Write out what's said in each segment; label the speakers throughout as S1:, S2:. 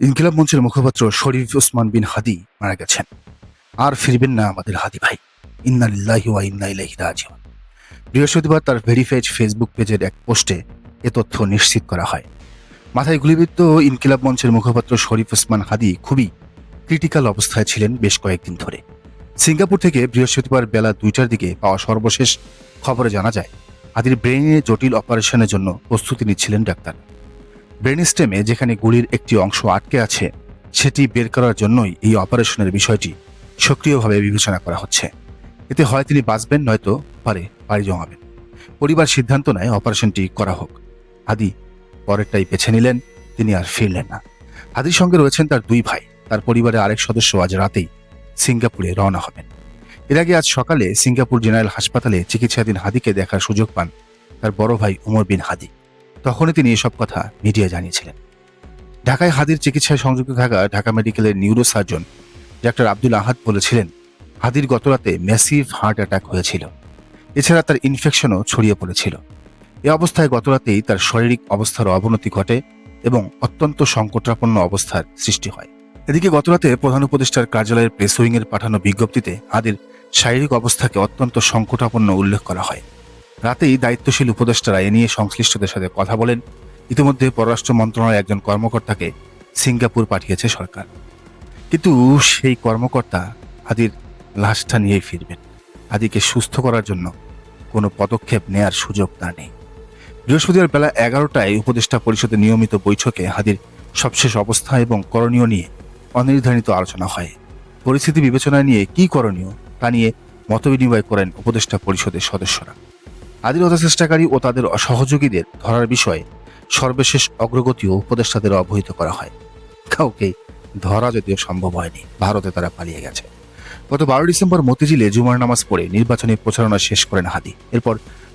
S1: ইনকিলাব মঞ্চের মুখপাত্র শরীফ ওসমান বিন হাদি মারা গেছেন। আর ফিরবেন না আমাদের হাদি ভাই। ইন্নালিল্লাহি ওয়া বৃহস্পতিবার তার ভেরিফাইড ফেসবুক পেজের এক পোস্টে এ তথ্য নিশ্চিত করা হয়। মাথায় গুলিবিদ্ধ ইনকিলাব মঞ্চের মুখপাত্র শরীফ ওসমান হাদি খুবই ক্রিটিক্যাল অবস্থায় ছিলেন বেশ কয়েকদিন ধরে। সিঙ্গাপুর থেকে বৃহস্পতিবার বেলা দুইটার দিকে পাওয়া সর্বশেষ খবরে জানা যায়, হাদির ব্রেইনে জটিল অপারেশনের জন্য প্রস্তুতি নিচ্ছিলেন ডাক্তার। ব্রেন স্টেমে যেখানে গুলির একটি অংশ আটকে আছে, সেটি বের করার জন্যই এই অপারেশনের বিষয়টি সক্রিয়ভাবে বিবেচনা করা হচ্ছে। এতে হয় তিনি বাঁচবেন, নয়তো পারে পাড়ি জমাবেন। পরিবার সিদ্ধান্ত নেয় অপারেশনটি করা হোক। আদি পরেরটাই বেছে নিলেন, তিনি আর ফিরলেন না। আদির সঙ্গে রয়েছেন তার দুই ভাই। তার পরিবারের আরেক সদস্য আজ রাতেই সিঙ্গাপুরে রওনা হবেন। এর আগে আজ সকালে সিঙ্গাপুর জেনারেল হাসপাতালে চিকিৎসাধীন হাদিকে দেখার সুযোগ পান তার বড় ভাই উমর বিন হাদি। তখনই তিনি এসব কথা মিডিয়া জানিয়েছিলেন। ঢাকায় হাদির চিকিৎসায় সংযুক্ত থাকা ঢাকা মেডিকেলের neurosurgeon doctor Abdul Ahad বলেছিলেন, হাদির গতরাতে ম্যাসিভ হার্ট অ্যাটাক হয়েছিল। এছাড়া তার ইনফেকশনও ছড়িয়ে পড়েছিল। এ অবস্থায় গতরাতেই তার শারীরিক অবস্থার অবনতি ঘটে এবং অত্যন্ত সংকটাপন্ন অবস্থার সৃষ্টি হয়। এদিকে গতরাতে প্রধান উপদেষ্টার কার্যালয়ের প্রেস উইংয়ের পাঠানো বিজ্ঞপ্তিতে হাদির শারীরিক অবস্থাকে অত্যন্ত সংকটাপন্ন উল্লেখ করা হয়। রাতেই দায়িত্বশীল উপদেষ্টারা এ নিয়ে সংশ্লিষ্টদের সাথে কথা বলেন। ইতিমধ্যে পররাষ্ট্র মন্ত্রণালয়ের একজন কর্মকর্তাকে সিঙ্গাপুর পাঠিয়েছে সরকার। কিন্তু সেই কর্মকর্তা আদির লাশটা নিয়েই ফিরবেন। আদিকে সুস্থ করার জন্য কোনো পদক্ষেপ নেয়ার সুযোগ তার নেই। বৃহস্পতিবার বেলা এগারোটায় উপদেষ্টা পরিষদের নিয়মিত বৈঠকে হাদির সবশেষ অবস্থা এবং করণীয় নিয়ে অনির্ধারিত আলোচনা হয়। পরিস্থিতি বিবেচনায় নিয়ে কি করণীয় তা নিয়ে মতবিনিময় করেন উপদেষ্টা পরিষদের সদস্যরা। আদির চেষ্টাকারী ও তাদের সহযোগীদের ধরার বিষয়ে সর্বশেষ অগ্রগতিও উপদেষ্টাদের অবহিত করা হয়। কাউকে ধরা যদিও সম্ভব হয়নি, ভারতে তারা পালিয়ে গেছে। গত বারো ডিসেম্বর মতিঝিলে জুমার নামাজ পড়ে নির্বাচনী প্রচারণা শেষ করেন হাদি। এরপর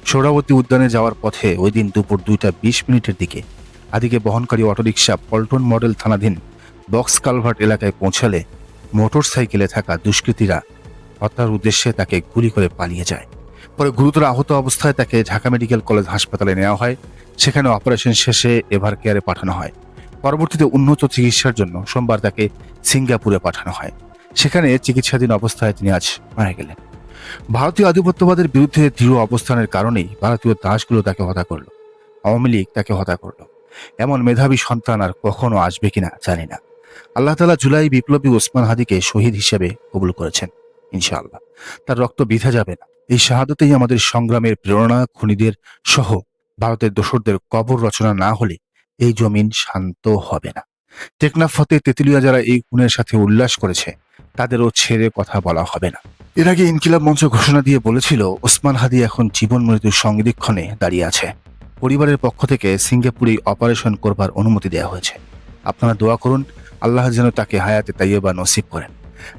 S1: সোহরাবতী উদ্যানে যাওয়ার পথে ওই দিন দুপুর দুইটা বিশ মিনিটের দিকে আদিকে বহনকারী অটোরিকশা পল্টন মডেল থানাধীন বক্স কালভার্ট এলাকায় পৌঁছালে মোটর সাইকেলে থাকা দুষ্কৃতীরা হত্যার উদ্দেশ্যে তাকে গুলি করে পালিয়ে যায়। পরে গুরুতর আহত অবস্থায় তাকে ঢাকা মেডিকেল কলেজ হাসপাতালে নেওয়া হয়। সেখানে অপারেশন শেষে এভার কেয়ারে পাঠানো হয়। পরবর্তীতে উন্নত চিকিৎসার জন্য সোমবার তাকে সিঙ্গাপুরে পাঠানো হয়। সেখানে চিকিৎসাধীন অবস্থায় তিনি আজ মারা গেলেন। ভারতীয় আধিপত্যবাদের বিরুদ্ধে দৃঢ় অবস্থানের কারণেই ভারতীয় দাসগুলো তাকে হত্যা করল। আওয়ামী লীগ তাকে হত্যা করল। এমন মেধাবী সন্তান আর কখনো আসবে কিনা জানি না। আল্লাহ তালা জুলাই বিপ্লবী ওসমান হাদিকে শহীদ হিসেবে কবুল করেছেন, ইনশাআল্লাহ। তার রক্ত বিধা যাবে না। এই শাহাদতেই আমাদের সংগ্রামের প্রেরণা, খুনিদের সহ ভারতের দোসরদের কবর রচনা না হলে এই জমিন শান্ত হবে না। টেকনাফ, ফতে, তেতুলিয়া যারা এই খুনের সাথে উল্লাস করেছে, তাদেরও ছেড়ে কথা বলা হবে না। এর আগে ইনকিলাব মঞ্চ ঘোষণা দিয়ে বলেছিল, ওসমান হাদি এখন জীবন মৃত্যুর সংরক্ষণে দাঁড়িয়ে আছে। পরিবারের পক্ষ থেকে সিঙ্গাপুরে অপারেশন করবার অনুমতি দেওয়া হয়েছে। আপনারা দোয়া করুন, আল্লাহ যেন তাকে হায়াতে তাইয়েবা নসিব করেন।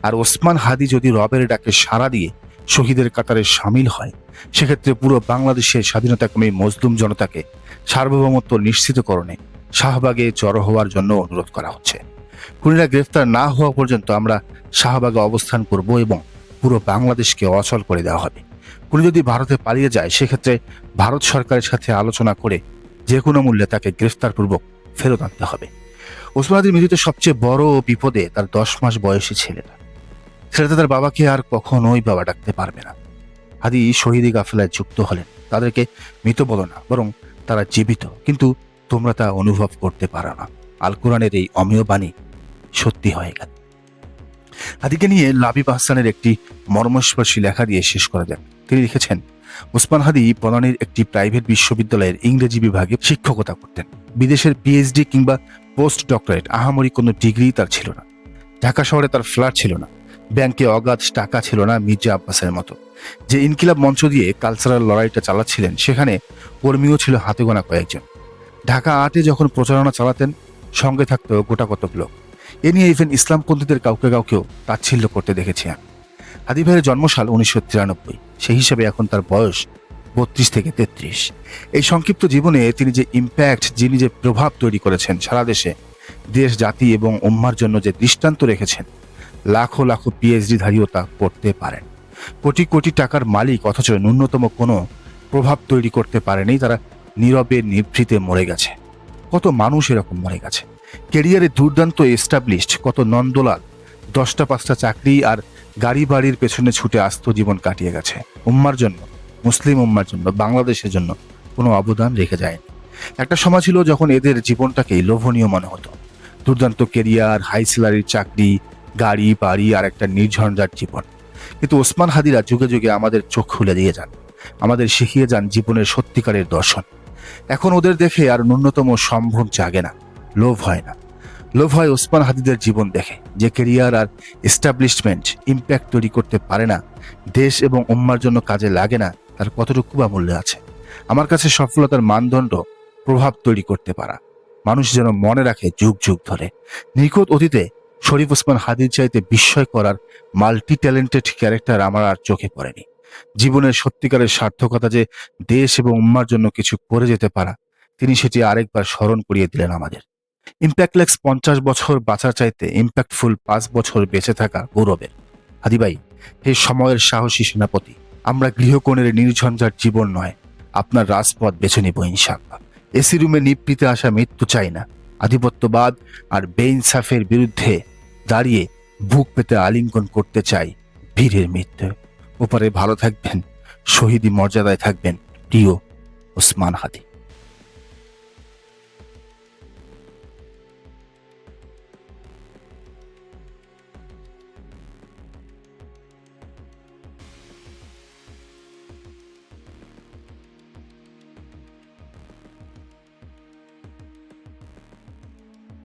S1: আর ওসমান হাদি যদি রবের ডাকে সাড়া দিয়ে শহীদের কাতারে সামিল হয়। সেক্ষেত্রে পুরো বাংলাদেশের স্বাধীনতাকামী মজলুম জনতাকে সার্বভৌমত্ব নিশ্চিতকরণে শাহবাগে জড়ো হওয়ার জন্য অনুরোধ করা হচ্ছে। খুনিরা গ্রেফতার না হওয়া পর্যন্ত আমরা শাহবাগে অবস্থান করব এবং পুরো বাংলাদেশকে অচল করে দেওয়া হবে। খুনি যদি ভারতে পালিয়ে যায়, সেক্ষেত্রে ভারত সরকারের সাথে আলোচনা করে যে কোনো মূল্যে তাকে গ্রেফতারপূর্বক ফেরত আনতে হবে। ওসমানাদির মৃত্যুতে সবচেয়ে বড় বিপদে তার দশ মাস বয়সী ছেলেটা। ছেলেটা তার বাবাকে আর কখনোই বাবা ডাকতে পারবে না। আদি শহীদি গাফেলায় যুক্ত হলেন। তাদেরকে মৃত বলো না, বরং তারা জীবিত। কিন্তু তোমরা তা অনুভব করতে পারো না। আল কোরআনের এই অমীয় বাণী সত্যি হয়ে গেল। আদিকে নিয়ে লাবিব আহসানের একটি মর্মস্পর্শী লেখা দিয়ে শেষ করা যাক। তিনি লিখেছেন, ওসমান হাদি পলানির একটি প্রাইভেট বিশ্ববিদ্যালয়ের ইংরেজি বিভাগে শিক্ষকতা করতেন। বিদেশের পিএইচডি কিংবা পোস্ট ডক্টরেট আহামরি কোনো ডিগ্রি তার ছিল না। ঢাকা শহরে তার ফ্ল্যাট ছিল না। ব্যাংকে অগাধ টাকা ছিল না মির্জা আব্বাসের মতো। যে ইনকিলাব মঞ্চ দিয়ে কালচারাল লড়াইটা চালাচ্ছিলেন, সেখানে কর্মীও ছিল হাতে গোনা কয়েকজন। ঢাকা আটে যখন প্রচারণা চালাতেন, সঙ্গে থাকতো গোটা কতক লোক। এ নিয়ে ইভেন ইসলামপন্থীদের কাউকে কাউকেও তাচ্ছিল্য করতে দেখেছি আমি। হাদি ভাইয়ের জন্মসাল উনিশশো তিরানব্বই। সেই হিসাবে এখন তার বয়স বত্রিশ থেকে তেত্রিশ। এই সংক্ষিপ্ত জীবনে তিনি যে ইম্প্যাক্ট যিনি যে প্রভাব তৈরি করেছেন সারা দেশে, দেশ, জাতি এবং উম্মার জন্য যে দৃষ্টান্ত রেখেছেন লাখো লাখো পিএইচডি ধারীও তা করতে পারেন। কোটি কোটি টাকার মালিক, অথচ ন্যূনতম কোনো প্রভাব তৈরি করতে পারেনি। তারা নীরবে নিভৃতে মরে গেছে। কত মানুষ এরকম মরে গেছে। কেরিয়ারে দুর্দান্ত এস্টাবলিশড কত নন্দলাল, দশটা পাঁচটা চাকরি আর গাড়ি বাড়ির পেছনে ছুটে আস্ত জীবন কাটিয়ে গেছে। উম্মার জন্য, মুসলিম উম্মার জন্য, বাংলাদেশের জন্য কোনো অবদান রেখে যায়নি। একটা সময় ছিল যখন এদের জীবনটাকেই লোভনীয় মনে হতো। দুর্দান্ত কেরিয়ার হাই স্যালারির চাকরি গাড়ি, বাড়ি আর একটা নির্ঝঞ্ঝাট জীবন। কিন্তু ওসমান হাদিরা যুগে যুগে আমাদের চোখ খুলে দিয়ে যান। আমাদের শিখিয়ে যান জীবনের সত্যিকারের দর্শন। এখন ওদের দেখে আর ন্যূনতম সম্ভ্রম জাগে না, লোভ হয় না। লোভ হয় ওসমান হাদিদের জীবন দেখে, যে কেরিয়ার আর এস্টাবলিশমেন্ট ইম্প্যাক্ট তৈরি করতে পারে না, দেশ এবং উম্মার জন্য কাজে লাগে না, তার কতটুকু বা মূল্য আছে? আমার কাছে সফলতার মানদণ্ড প্রভাব তৈরি করতে পারা। মানুষ যেন মনে রাখে যুগ যুগ ধরে। নিখুঁত অতীতে শরীফ ওসমান হাদির চাইতে বিস্ময় করার মাল্টি ট্যালেন্টেড ক্যারেক্টার আমার আর চোখে পড়েনি। জীবনের সত্যিকারের সার্থকতা যে দেশ এবং উম্মার জন্য কিছু করে যেতে পারা, তিনি সেটি আরেকবার স্মরণ করিয়ে দিলেন আমাদের। ইম্প্যাক্টলেক্স পঞ্চাশ বছর বাঁচার চাইতে ইম্প্যাক্টফুল পাঁচ বছর বেঁচে থাকা গৌরবের। হাদিবাই হে সময়ের সাহসী সেনাপতি, আমরা গৃহকোণের নির্ঝঞ্ঝাট জীবন নয়, আপনার রাজপথ বেছে নিব ইনশাআল্লাহ। এসি রুমে নিবৃতে আসা মৃত্যু চাই না। আধিপত্যবাদ আর বেইনসাফের বিরুদ্ধে দাঁড়িয়ে বুক পেতে আলিঙ্গন করতে চাই বীরের মৃত্যু। ওপারে ভালো থাকবেন, শহীদি মর্যাদায় থাকবেন প্রিয় ওসমান হাদি।